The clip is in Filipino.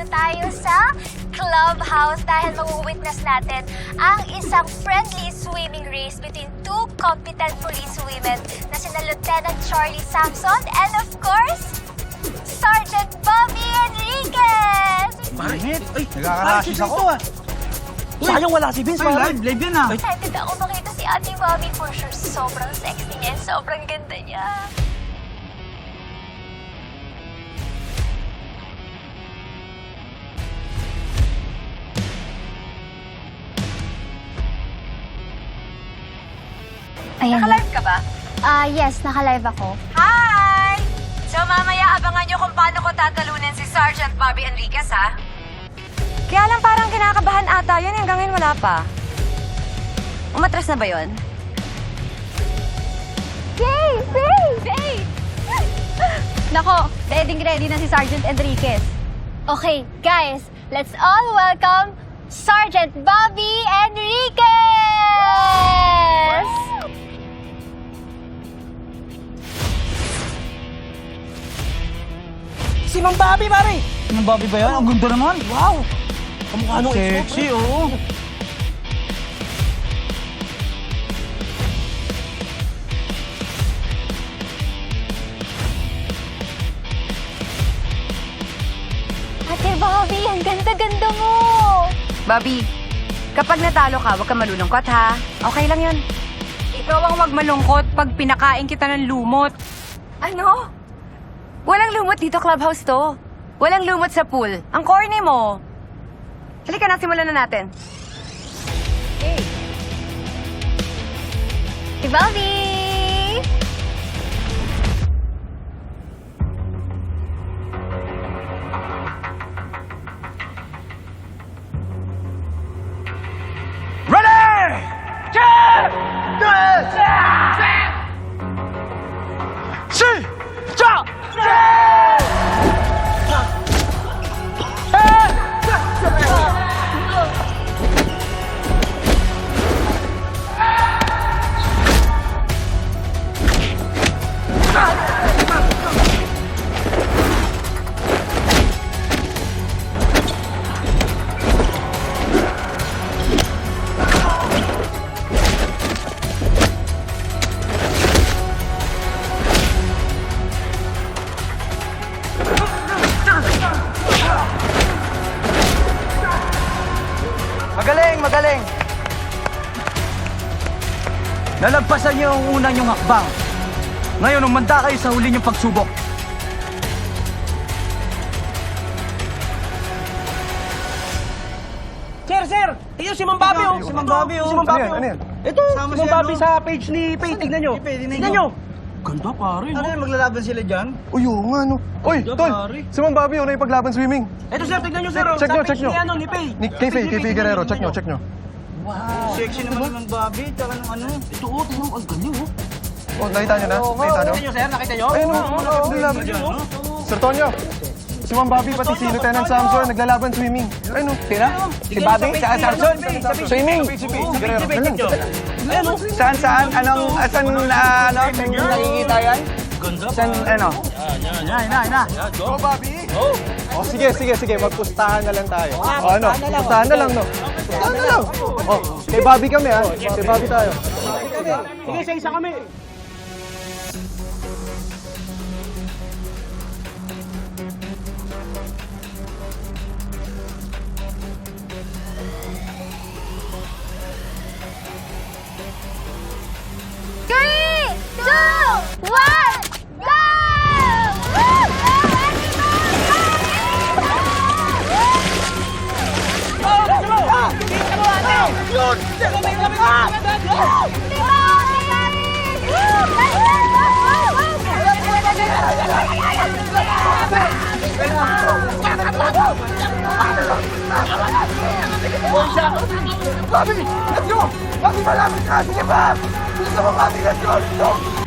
nandito tayo sa clubhouse dahil mag-witness natin ang isang friendly swimming race between two competent police women na sina Lieutenant Charlie Sampson and of course, Sergeant Bobby Enriquez! Bakit? Ay, Nagkakarasis ay, ako. ah. Sayang wala si Vince, Ay, live, live yan ah. Excited ako makita si Ate Bobby for sure. Sobrang sexy niya and sobrang ganda niya. Ayan. Naka-live ka ba? Ah, yes, naka-live ako. Hi! So mamaya abangan nyo kung paano ko tatalunin si Sergeant Bobby Enriquez, ha? Kaya lang parang kinakabahan ata yun, hanggang ngayon wala pa. Umatras na ba yun? Yay! Yay! Yay! Nako, ready ready na si Sergeant Enriquez. Okay, guys, let's all welcome Sergeant Bobby Si Mang Bobby, pare. Ang Bobby ba yan? Ang ganda naman. Wow! Kamukha nung Sexy, oo. Ate Bobby, ang ganda-ganda mo! Bobby, kapag natalo ka, huwag ka malulungkot, ha? Okay lang yun. Ikaw ang wag malungkot pag pinakain kita ng lumot. Ano? Walang lumot dito, clubhouse to. Walang lumot sa pool. Ang corny mo. Halika na, simulan na natin. Ate Bobby! Magaling, magaling. Nalagpasan niyo ang unang yung hakbang. Ngayon, umanda kayo sa huli niyong pagsubok. Sir, sir! Ito si Bobby, oh! Si Bobby, oh! Si Ano yan? oh. Ito, si Bobby sa page ni Pay. Tignan nyo. Tignan nyo. Ganda, pare, no? Ano yan, maglalaban sila dyan? Uy, oo nga, no. Uy, Ganda, tol! pare. Si Mang Bobby, yun na yung paglaban swimming. Ito, sir, tignan nyo, sir. oh. Check Sa nyo, check nyo. Ni, ano, ni Pay. Ni, kay Faye, kay Faye Guerrero. Check nyo, check nyo. Sexy naman ng Bobby, tsaka ng ano. Ito, oh, tignan mo. Ang galing, oh. Oh, nakita nyo na? Nakita nyo? Nakita nyo, sir? Nakita nyo? Ayun, oh, oh, oh, naglalaban. Sir Tonyo, si Mang Bobby pati si Lieutenant Samson naglalaban swimming. Ayun, oh. Sino? Si Bobby? Saan Samson? Swimming? Guerrero. Galing. Ayan, oh. Saan saan? Anong, asan na, ano, saan nakikita yan? Saan, ano? Yan, yan, yan. Go, Bobby! Oh, sige, sige, sige. Magpustahan na lang tayo. Oh, ano? Pustahan na lang, no? Pustahan na lang. Oh, kay Bobby kami, ha? Kay Bobby tayo. Sige, sa isa kami. One, go! Bobby! Let's go! Bobby, malapit na! Sige, Bob! Gusto mo, Bobby, let's go! Let's go!